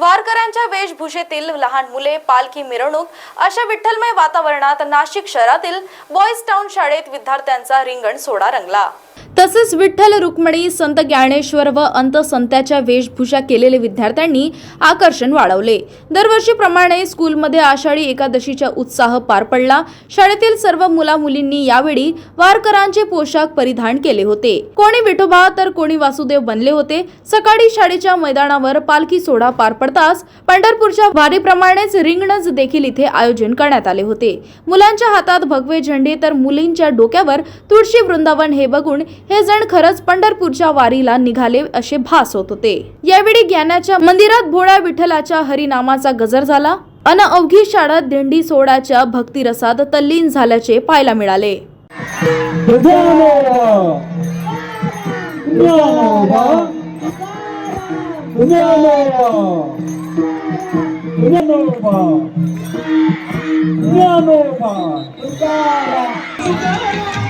वारकऱ्यांच्या वेशभूषेतील लहान मुले पालखी मिरवणूक अशा विठ्ठलमय वातावरणात नाशिक शहरातील बॉईज टाउन शाळेत विद्यार्थ्यांचा रिंगण सोडा रंगला. तसेच विठ्ठल रुक्मिणी संत ज्ञानेश्वर व अंत संत्याच्या वेशभूषा केलेले विद्यार्थ्यांनी आकर्षण वाढवले. दरवर्षीप्रमाणे स्कूलमध्ये आषाढी एकादशीचा उत्साह पार पडला. शाळेतील सर्व मुला मुलींनी यावेळी वारकरांचे पोशाख परिधान केले होते. कोणी विठोबा तर कोणी वासुदेव बनले होते. सकाळी शाळेच्या मैदानावर पालखी सोहळा पार पडताच पंढरपूरच्या वारीप्रमाणेच रिंगणच देखील इथे आयोजन करण्यात आले होते. मुलांच्या हातात भगवे झेंडे तर मुलींच्या डोक्यावर तुळशी वृंदावन हे बघून हे जण खरंच पंढरपूरच्या वारीला निघाले असे भास होत होते यावेळी ज्ञानाच्या मंदिरात भोळ्या विठ्ठलाच्या हरिनामाचा गजर झाला अन अवघी शाळा दिंडी सोहळ्याच्या भक्तिरसात तल्लीन झाल्याचे पाहायला मिळाले ज्ञानोबा no,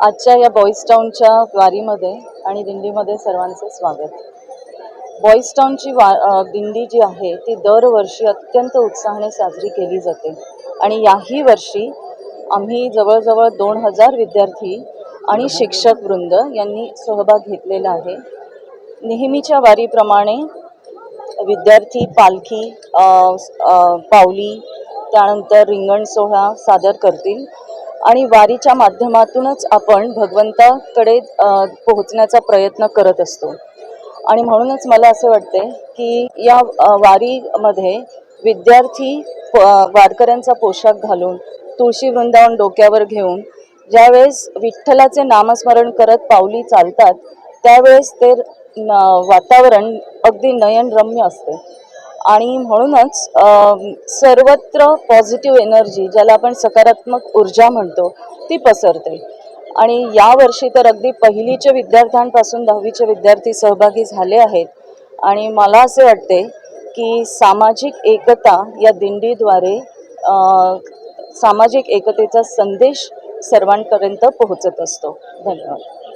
आजच्या या बॉईज टाऊनच्या वारीमध्ये आणि दिंडीमध्ये सर्वांचे स्वागत. बॉईज टाऊनची वा दिंडी जी आहे ती दरवर्षी अत्यंत उत्साहाने साजरी केली जाते. आणि याही वर्षी आम्ही जवळजवळ दोन हजार विद्यार्थी आणि शिक्षक वृंद यांनी सहभाग घेतलेला आहे. नेहमीच्या वारीप्रमाणे विद्यार्थी पालखी पावली त्यानंतर रिंगण सोहळा सादर करतील. आणि वारीच्या माध्यमातूनच आपण भगवंताकडे पोहोचण्याचा प्रयत्न करत असतो. आणि म्हणूनच मला असे वाटते की या वारीमध्ये विद्यार्थी प- वारकऱ्यांचा पोशाख घालून तुळशी वृंदावन डोक्यावर घेऊन ज्यावेळेस विठ्ठलाचे नामस्मरण करत पावली चालतात त्यावेळेस ते न- वातावरण अगदी नयनरम्य असते. आणि म्हणूनच सर्वत्र पॉझिटिव्ह एनर्जी ज्याला आपण सकारात्मक ऊर्जा म्हणतो ती पसरते. आणि यावर्षी तर अगदी पहिलीच्या विद्यार्थ्यांपासून दहावीचे विद्यार्थी सहभागी झाले आहेत. आणि मला असे वाटते की सामाजिक एकता या दिंडीद्वारे सामाजिक एकतेचा संदेश सर्वांपर्यंत पोहोचत असतो. धन्यवाद.